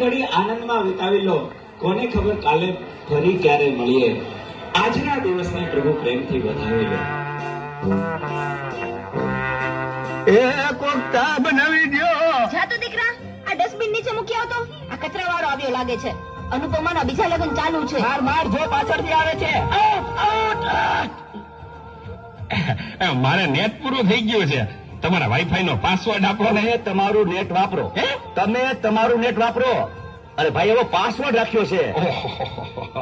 ઘડી આનંદમાં વિતાવી લો કોને ખબર કાલે ફરી ક્યારે મળીએ? આજના દિવસને પ્રભુ પ્રેમથી વધાવી લો એ કોક ચા બનાવી દ્યો. જા તો દીકરા આ ડસ્ટબિન નીચે મૂકી આવતો આ કચરાવાળો આવ્યો લાગે છે. અનુપમાના બીજા લગ્ન ચાલુ છે. માર માર જો પાછળથી આવે છે. મારે નેટ પૂરું થઈ ગયું છે. તમારા વાઈફાઈ નો પાસવર્ડ આપો. ને તમે તમારું નેટ વાપરો. તમે તમારું નેટ વાપરો. અરે ભાઈ એવો પાસવર્ડ રાખ્યો છે.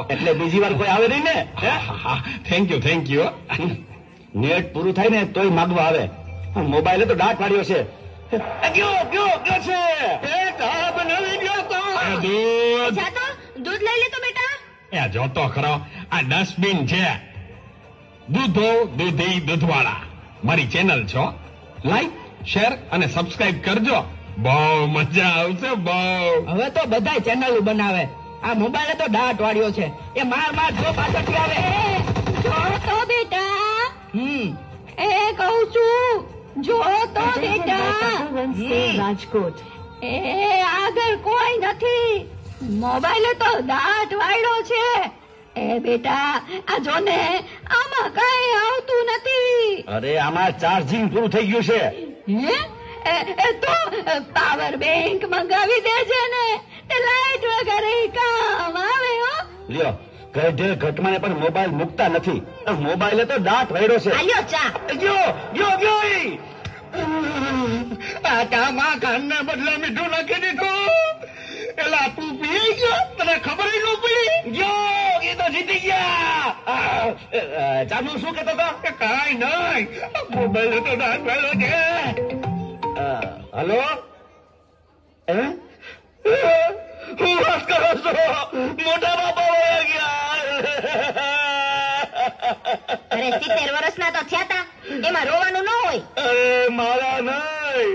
એટલે બીજી વાર કોઈ આવે નહીં ને? Thank you thank you net પૂરું થાય ને તોય માગવા આવે. મોબાઈલે તો દાંત પાડ્યો છે. ગયો ગયો ગયો છે? એ ચા બનાવી દ્યો તો. દૂધ. જા દૂધ લઈ લે તો બેટા. એ જોતો ખરો. આ ડસ્ટબિન છે. દૂધો દૂધી દૂધવાળા. મારી ચેનલ છો. લાઈક શેર અને સબસ્ક્રાઇબ કરજો. બહુ મજા આવશે બહુ. હવે તો બધા ચેનલ બનાવે. આ મોબાઈલ તો દાટ વાળ્યો છે. એ માર માર જો પાછળથી આવે. જો તો બેટા. હમ. એ કહું છું જો તો બેટા. રાજકોટ. એ આગળ કોઈ નથી. મોબાઈલ તો દાટ વાળ્યો છે. બેટા આ જો ને આમાં કઈ આવતું નથી. અરે આમાં ચાર્જિંગ પૂરું થઈ ગયું છે. હે? તો પાવર બેંક મંગાવી દેજે ને. તે લાઈટ વગર કામ આવે હો. લ્યો ગઢે ઘટમાને પણ મોબાઈલ મૂકતા નથી. મોબાઈલે તો દાંત વાળ્યો છે. આયો ચા. ગયો ગયો ગયો ઈ. આ કામાં કાનને બદલે મીઠું નાખી દીધું. એલા તું પી ગયો તને ખબર ન પડી ગયો. જીતી ગયા ચાલુ શું કેતો હતો? કઈ નહીં. મોબાઈલ તો દાંત વાળ્યો છે. હલો? હે? હું વાત કરો છો? મોટા બાપા વયા ગયા. અરે સિત્તેર વર્ષના તો થયા તા. એમાં રોવાનું ન હોય. અરે મારા નહીં.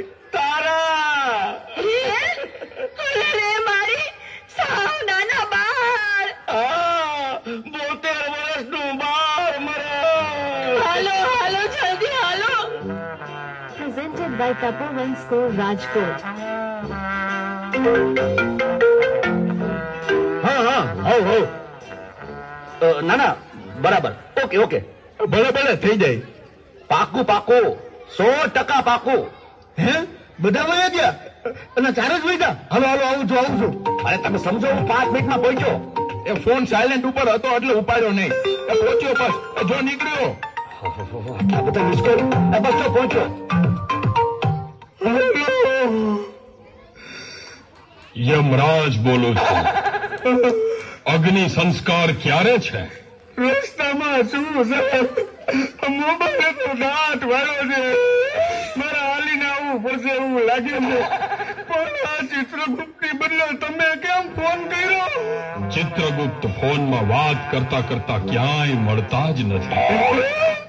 Presented તપોવન સ્કોર રાજકોટ હા હા ના ના બરાબર. Okay okay. ભલે ભલે થઈ જાય. પાકું પાકું. સો ટકા પાકું. હે? બધા વયા ગયા? અને ચાર જ વયા હલો હલો આવું છું આવું છું. અરે તમે સમજો હું પાંચ મિનિટમાં પહોંચ્યો. એ ફોન સાયલેન્ટ ઉપર હતો એટલે ઉપાડ્યો નહીં. એ પહોંચ્યો બસ. જો નીકળ્યો. બધા મિસ બસ તો પહોંચ્યો. યમરાજ બોલું છું. અગ્નિ સંસ્કાર ક્યારે છે? રસ્તામાં છું છે મોબાઈલ તો દાંત વાળો છે. મારા હાલીને આવવું પડશે એવું લાગે છે. પણ આ ચિત્રગુપ્તની બદલે તમે કેમ ફોન કર્યો? ચિત્રગુપ્ત ફોનમાં વાત કરતા કરતા ક્યાંય મળતા જ નથી.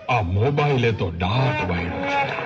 આ મોબાઈલે તો દાંત વાળ્યો છે.